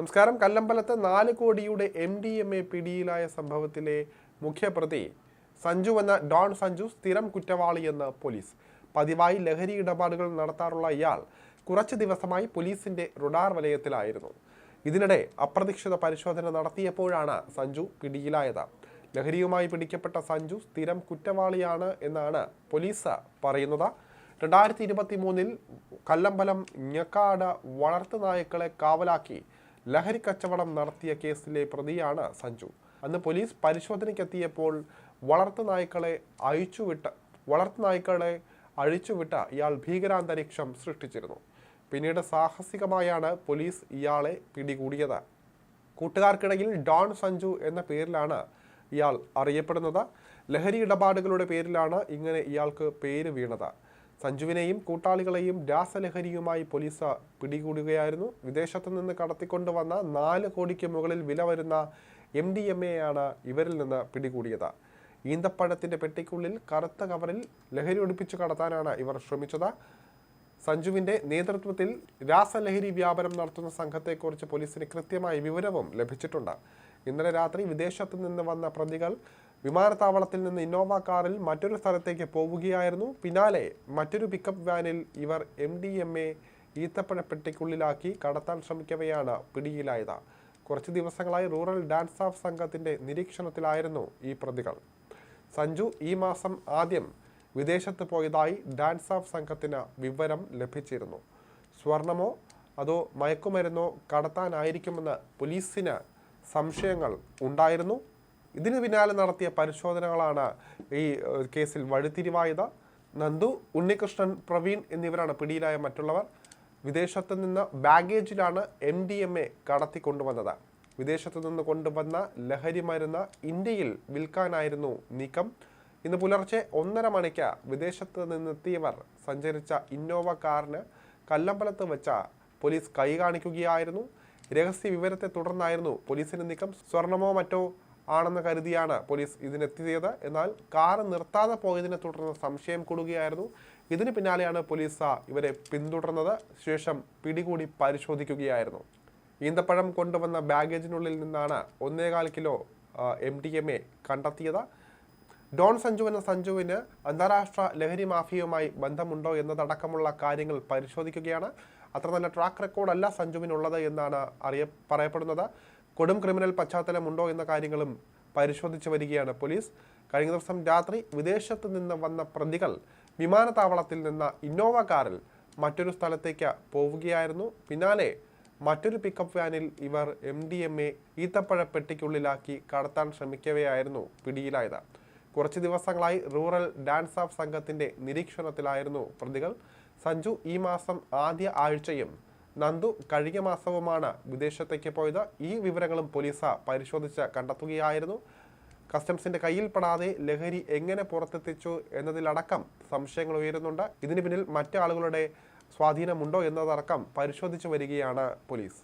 നമസ്കാരം. കല്ലമ്പലത്ത് നാല് കോടിയുടെ എം ഡി എം എ പിടിയിലായ സംഭവത്തിലെ മുഖ്യപ്രതി സഞ്ജു എന്ന ഡോൺ സഞ്ജു സ്ഥിരം കുറ്റവാളിയെന്ന് പോലീസ്. പതിവായി ലഹരി ഇടപാടുകൾ നടത്താറുള്ള ഇയാൾ കുറച്ച് ദിവസമായി പോലീസിന്റെ റുഡാർ വലയത്തിലായിരുന്നു. ഇതിനിടെ അപ്രതീക്ഷിത പരിശോധന നടത്തിയപ്പോഴാണ് സഞ്ജു പിടിയിലായത്. ലഹരിയുമായി പിടിക്കപ്പെട്ട സഞ്ജു സ്ഥിരം കുറ്റവാളിയാണ് എന്നാണ് പോലീസ് പറയുന്നത്. രണ്ടായിരത്തി ഇരുപത്തി മൂന്നിൽ കല്ലമ്പലം ഞക്കാട് വളർത്തുനായ്ക്കളെ കാവലാക്കി ലഹരി കച്ചവടം നടത്തിയ കേസിലെ പ്രതിയാണ് സഞ്ജു. അന്ന് പോലീസ് പരിശോധനയ്ക്കെത്തിയപ്പോൾ വളർത്തു നായ്ക്കളെ അഴിച്ചുവിട്ട വളർത്തുനായ്ക്കളെ അഴിച്ചുവിട്ട ഇയാൾ ഭീകരാന്തരീക്ഷം സൃഷ്ടിച്ചിരുന്നു. പിന്നീട് സാഹസികമായാണ് പോലീസ് ഇയാളെ പിടികൂടിയത്. കൂട്ടുകാർക്കിടയിൽ ഡോൺ സഞ്ജു എന്ന പേരിലാണ് ഇയാൾ അറിയപ്പെടുന്നത്. ലഹരി ഇടപാടുകളുടെ പേരിലാണ് ഇങ്ങനെ ഇയാൾക്ക് പേര് വീണത്. സഞ്ജുവിനെയും കൂട്ടാളികളെയും രാസലഹരിയുമായി പോലീസ് പിടികൂടുകയായിരുന്നു. വിദേശത്തു നിന്ന് കടത്തിക്കൊണ്ടുവന്ന നാല് കോടിക്ക് മുകളിൽ വില വരുന്ന എം ഡി എം എയാണ് ഇവരിൽ നിന്ന് പിടികൂടിയത്. ഈന്തപ്പഴത്തിന്റെ പെട്ടിക്കുള്ളിൽ കറുത്ത കവറിൽ ലഹരി ഒടിപ്പിച്ചു കടത്താനാണ് ഇവർ ശ്രമിച്ചത്. സഞ്ജുവിന്റെ നേതൃത്വത്തിൽ രാസലഹരി വ്യാപനം നടത്തുന്ന സംഘത്തെക്കുറിച്ച് പോലീസിന് കൃത്യമായ വിവരവും ലഭിച്ചിട്ടുണ്ട്. ഇന്നലെ രാത്രി വിദേശത്തു നിന്ന് വന്ന പ്രതികൾ വിമാനത്താവളത്തിൽ നിന്ന് ഇന്നോവ കാറിൽ മറ്റൊരു സ്ഥലത്തേക്ക് പോവുകയായിരുന്നു. പിന്നാലെ മറ്റൊരു പിക്കപ്പ് വാനിൽ ഇവർ എം ഡി എം എ ഈത്തപ്പഴ പെട്ടിക്കുള്ളിലാക്കി കടത്താൻ ശ്രമിക്കവെയാണ് പിടിയിലായത്. കുറച്ച് ദിവസങ്ങളായി റൂറൽ ഡാൻസ് ഓഫ് സംഘത്തിന്റെ നിരീക്ഷണത്തിലായിരുന്നു ഈ പ്രതികൾ. സഞ്ജു ഈ മാസം ആദ്യം വിദേശത്ത് പോയതായി ഡാൻസ് ഓഫ് സംഘത്തിന് വിവരം ലഭിച്ചിരുന്നു. സ്വർണമോ അതോ മയക്കുമരുന്നോ കടത്താനായിരിക്കുമെന്ന് പോലീസിന് സംശയങ്ങൾ ഉണ്ടായിരുന്നു. ഇതിനു പിന്നാലെ നടത്തിയ പരിശോധനകളാണ് ഈ കേസിൽ വഴിത്തിരിവായത്. നന്ദു ഉണ്ണികൃഷ്ണൻ പ്രവീൺ എന്നിവരാണ് പിടിയിലായ മറ്റുള്ളവർ. വിദേശത്ത് നിന്ന് ബാഗേജിലാണ് എം ഡി എം എ കടത്തിക്കൊണ്ടുവന്നത്. വിദേശത്ത് നിന്ന് കൊണ്ടുവന്ന ലഹരി മരുന്ന് ഇന്ത്യയിൽ വിൽക്കാനായിരുന്നു നീക്കം. ഇന്ന് പുലർച്ചെ ഒന്നര മണിക്ക് വിദേശത്ത് നിന്നെത്തിയവർ സഞ്ചരിച്ച ഇന്നോവ കാറിന് കല്ലമ്പലത്ത് വെച്ച പോലീസ് കൈ കാണിക്കുകയായിരുന്നു. രഹസ്യ വിവരത്തെ തുടർന്നായിരുന്നു പോലീസിന്റെ നീക്കം. സ്വർണമോ മറ്റോ ആണെന്ന് കരുതിയാണ് പോലീസ് ഇതിനെത്തിയത്. എന്നാൽ കാർ നിർത്താതെ പോയതിനെ തുടർന്ന് സംശയം കൂടുകയായിരുന്നു. ഇതിന് പിന്നാലെയാണ് പോലീസ് ഇവരെ പിന്തുടർന്നത്. ശേഷം പിടികൂടി പരിശോധിക്കുകയായിരുന്നു. ഈന്തപ്പഴം കൊണ്ടുവന്ന ബാഗേജിനുള്ളിൽ നിന്നാണ് ഒന്നേകാൽ kilo M D M A കണ്ടെത്തിയത്. ഡോൺ സഞ്ജു എന്ന സഞ്ജുവിന് അന്താരാഷ്ട്ര ലഹരി മാഫിയയുമായി ബന്ധമുണ്ടോ എന്നതടക്കമുള്ള കാര്യങ്ങൾ പരിശോധിക്കുകയാണ്. അത്ര നല്ല ട്രാക്ക് റെക്കോർഡല്ല സഞ്ജുവിനുള്ളത് എന്നാണ് അറിയ പറയപ്പെടുന്നത്. കൊടും ക്രിമിനൽ പശ്ചാത്തലമുണ്ടോ എന്ന കാര്യങ്ങളും പരിശോധിച്ചു വരികയാണ് പോലീസ്. കഴിഞ്ഞ ദിവസം രാത്രി വിദേശത്ത് നിന്ന് വന്ന പ്രതികൾ വിമാനത്താവളത്തിൽ നിന്ന് ഇന്നോവ കാറിൽ മറ്റൊരു സ്ഥലത്തേക്ക് പോവുകയായിരുന്നു. പിന്നാലെ മറ്റൊരു പിക്കപ്പ് വാനിൽ ഇവർ എം ഡി എം എ ഈത്തപ്പഴ പെട്ടിക്കുള്ളിലാക്കി കടത്താൻ ശ്രമിക്കവെയായിരുന്നു പിടിയിലായത്. കുറച്ച് ദിവസങ്ങളായി റൂറൽ ഡാൻസ് ഓഫ് സംഘത്തിന്റെ നിരീക്ഷണത്തിലായിരുന്നു പ്രതികൾ. സഞ്ജു ഈ മാസം ആദ്യ ആഴ്ചയും നന്ദു കഴിഞ്ഞ മാസവുമാണ് വിദേശത്തേക്ക് പോയത്. ഈ വിവരങ്ങളും പോലീസ് പരിശോധിച്ച് കണ്ടെത്തുകയായിരുന്നു. കസ്റ്റംസിന്റെ കയ്യിൽപ്പെടാതെ ലഹരി എങ്ങനെ പുറത്തെത്തിച്ചു എന്നതിലടക്കം സംശയങ്ങൾ ഉയരുന്നുണ്ട്. ഇതിന് പിന്നിൽ മറ്റു ആളുകളുടെ സ്വാധീനമുണ്ടോ എന്നതടക്കം പരിശോധിച്ചു വരികയാണ് പോലീസ്.